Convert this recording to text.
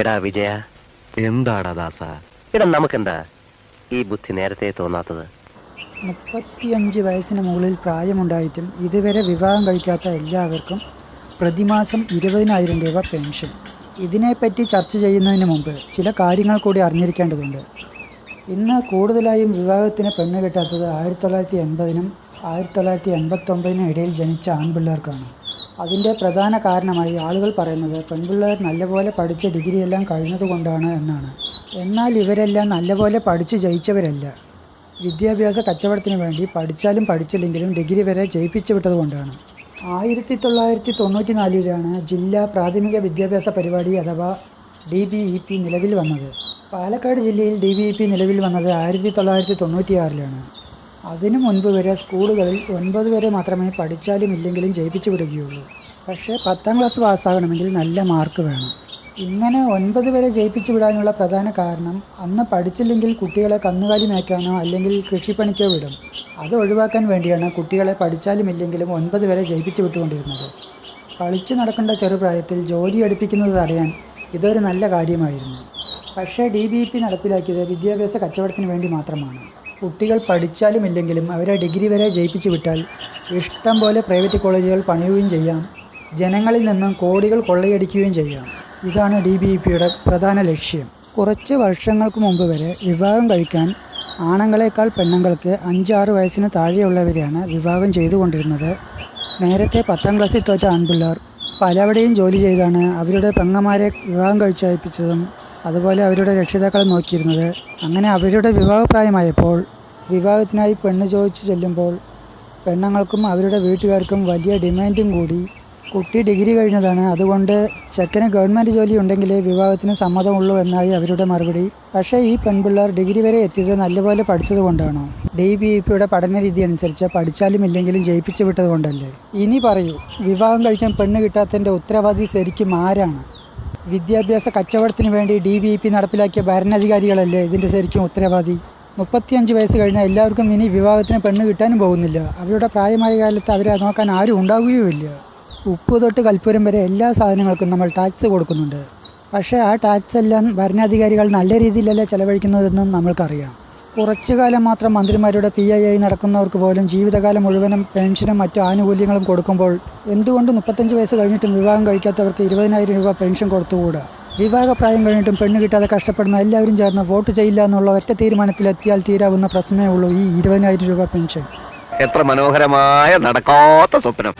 എടാ വിജയ. എന്താടാ ദാസ? എടാ നമുക്കെന്താ? ഈ ബുദ്ധി നേരത്തെ തോന്നാത്തത്. മുപ്പത്തിയഞ്ച് വയസ്സിന് മുകളിൽ പ്രായമുണ്ടായിട്ടും ഇതുവരെ വിവാഹം കഴിക്കാത്ത എല്ലാവർക്കും പ്രതിമാസം ഇരുപതിനായിരം രൂപ പെൻഷൻ. ഇതിനെപ്പറ്റി ചർച്ച ചെയ്യുന്നതിന് മുമ്പ് ചില കാര്യങ്ങൾ കൂടി അറിഞ്ഞിരിക്കേണ്ടതുണ്ട്. ഇന്ന് കൂടുതലായും വിവാഹത്തിന് പെണ്ണ് കിട്ടാത്തത് ആയിരത്തി തൊള്ളായിരത്തി എൺപതിനും ആയിരത്തി തൊള്ളായിരത്തി എൺപത്തൊമ്പതിനും ഇടയിൽ ജനിച്ച ആൺപിള്ളേർക്കാണ്. അതിന്റെ പ്രധാന കാരണമായി ആളുകൾ പറയുന്നത് പെൺപിള്ളേർ നല്ലപോലെ പഠിച്ച ഡിഗ്രിയെല്ലാം കഴിഞ്ഞതുകൊണ്ടാണ് എന്നാണ്. എന്നാൽ ഇവരെല്ലാം നല്ലപോലെ പഠിച്ച് ജയിച്ചവരല്ല. വിദ്യാഭ്യാസ കച്ചവടത്തിന് വേണ്ടി പഠിച്ചാലും പഠിച്ചില്ലെങ്കിലും ഡിഗ്രി വരെ ജയിപ്പിച്ചു വിട്ടതുകൊണ്ടാണ്. ആയിരത്തി തൊള്ളായിരത്തി തൊണ്ണൂറ്റി നാലിലാണ് ജില്ലാ പ്രാഥമിക വിദ്യാഭ്യാസ പരിപാടി അഥവാ ഡി ബി ഇ പി നിലവിൽ വന്നത്. പാലക്കാട് ജില്ലയിൽ ഡി ബി ഇ പി നിലവിൽ വന്നത് ആയിരത്തി തൊള്ളായിരത്തി തൊണ്ണൂറ്റിയാറിലാണ് അതിനു മുൻപ് വരെ സ്കൂളുകളിൽ ഒൻപത് വരെ മാത്രമേ പഠിച്ചാലും ഇല്ലെങ്കിലും ജയിപ്പിച്ചു വിടുകയുള്ളൂ. പക്ഷേ പത്താം ക്ലാസ് പാസ്സാകണമെങ്കിൽ നല്ല മാർക്ക് വേണം. ഇങ്ങനെ ഒൻപത് വരെ ജയിപ്പിച്ചു വിടാനുള്ള പ്രധാന കാരണം അന്ന് പഠിച്ചില്ലെങ്കിൽ കുട്ടികളെ കന്നുകാലി മേയ്ക്കാനോ അല്ലെങ്കിൽ കൃഷിപ്പണിക്കോ വിടും. അത് ഒഴിവാക്കാൻ വേണ്ടിയാണ് കുട്ടികളെ പഠിച്ചാലും ഇല്ലെങ്കിലും ഒൻപത് വരെ ജയിപ്പിച്ചു വിട്ടുകൊണ്ടിരുന്നത്. കളിച്ചു നടക്കേണ്ട ചെറുപ്രായത്തിൽ ജോലി അടുപ്പിക്കുന്നത് തടയാൻ ഇതൊരു നല്ല കാര്യമായിരുന്നു. പക്ഷേ ഡി ബി പി നടപ്പിലാക്കിയത് വിദ്യാഭ്യാസ കച്ചവടത്തിന് വേണ്ടി മാത്രമാണ്. കുട്ടികൾ പഠിച്ചാലും ഇല്ലെങ്കിലും അവരെ ഡിഗ്രി വരെ ജയിപ്പിച്ചു വിട്ടാൽ ഇഷ്ടം പോലെ പ്രൈവറ്റ് കോളേജുകൾ പണിയുകയും ചെയ്യാം. ജനങ്ങളിൽ നിന്നും കോടികൾ കൊള്ളയടിക്കുകയും ചെയ്യാം. ഇതാണ് ഡി ബി ഇ പിയുടെ പ്രധാന ലക്ഷ്യം. കുറച്ച് വർഷങ്ങൾക്ക് മുമ്പ് വരെ വിവാഹം കഴിക്കാൻ ആണുങ്ങളെക്കാൾ പെണ്ണുങ്ങൾക്ക് അഞ്ചാറ് വയസ്സിന് താഴെയുള്ളവരെയാണ് വിവാഹം ചെയ്തുകൊണ്ടിരുന്നത്. നേരത്തെ പത്താം ക്ലാസ്സിൽ തോറ്റ ആൺപിള്ളേർ പലവിടെയും ജോലി ചെയ്താണ് അവരുടെ പെങ്ങന്മാരെ വിവാഹം കഴിച്ചയപ്പിച്ചതും അതുപോലെ അവരുടെ രക്ഷിതാക്കളെ നോക്കിയിരുന്നത്. അങ്ങനെ അവരുടെ വിവാഹപ്രായമായപ്പോൾ വിവാഹത്തിനായി പെണ്ണ് ചോദിച്ചു ചെല്ലുമ്പോൾ പെണ്ണുങ്ങൾക്കും അവരുടെ വീട്ടുകാർക്കും വലിയ ഡിമാൻഡും കൂടി. കുട്ടി ഡിഗ്രി കഴിഞ്ഞതാണ്. അതുകൊണ്ട് ചെക്കന് ഗവൺമെന്റ് ജോലി ഉണ്ടെങ്കിലേ വിവാഹത്തിന് സമ്മതമുള്ളൂ എന്നായി അവരുടെ മറുപടി. പക്ഷേ ഈ പെൺപിള്ളേർ ഡിഗ്രി വരെ എത്തിയത് നല്ലപോലെ പഠിച്ചതുകൊണ്ടാണോ ഡി ബി ഇ പിയുടെ പഠന രീതി അനുസരിച്ച് പഠിച്ചാലും ഇല്ലെങ്കിലും ജയിപ്പിച്ചു വിട്ടത് കൊണ്ടല്ലേ. ഇനി പറയൂ വിവാഹം കഴിക്കാൻ പെണ്ണ് കിട്ടാത്തതിന്റെ ഉത്തരവാദി ശരിക്കും ആരാണ്? വിദ്യാഭ്യാസ കച്ചവടത്തിന് വേണ്ടി ഡി ബി ഇ പി നടപ്പിലാക്കിയ ഭരണാധികാരികളല്ലേ ഇതിന്റെ ശരിക്കും ഉത്തരവാദി? മുപ്പത്തിയഞ്ച് വയസ്സ് കഴിഞ്ഞാൽ എല്ലാവർക്കും ഇനി വിവാഹത്തിന് പെണ്ണ് കിട്ടാനും പോകുന്നില്ല. അവരുടെ പ്രായമായ കാലത്ത് അവരെ നോക്കാൻ ആരും ഉണ്ടാവുകയുമില്ല. ഉപ്പ് തൊട്ട് കൽപ്പൂരം വരെ എല്ലാ സാധനങ്ങൾക്കും നമ്മൾ ടാക്സ് കൊടുക്കുന്നുണ്ട്. പക്ഷേ ആ ടാക്സ് എല്ലാം ഭരണാധികാരികൾ നല്ല രീതിയിലല്ല ചെലവഴിക്കുന്നതെന്നും നമ്മൾക്കറിയാം. കുറച്ചു കാലം മാത്രം മന്ത്രിമാരുടെ പി ഐ ആയി നടക്കുന്നവർക്ക് പോലും ജീവിതകാലം മുഴുവനും പെൻഷനും മറ്റു ആനുകൂല്യങ്ങളും കൊടുക്കുമ്പോൾ എന്തുകൊണ്ട് മുപ്പത്തഞ്ച് വയസ്സ് കഴിഞ്ഞിട്ടും വിവാഹം കഴിക്കാത്തവർക്ക് ഇരുപതിനായിരം രൂപ പെൻഷൻ കൊടുത്തുകൂടാ? വിവാഹപ്രായം കഴിഞ്ഞിട്ടും പെണ്ണ് കിട്ടാതെ കഷ്ടപ്പെടുന്ന എല്ലാവരും ചേർന്ന് വോട്ട് ചെയ്യില്ല എന്നുള്ള ഒറ്റ തീരുമാനത്തിലെത്തിയാൽ തീരാവുന്ന പ്രശ്നമേ ഉള്ളൂ ഈ ഇരുപതിനായിരം രൂപ പെൻഷൻ. എത്ര മനോഹരമായ നടക്കാത്ത സ്വപ്നം.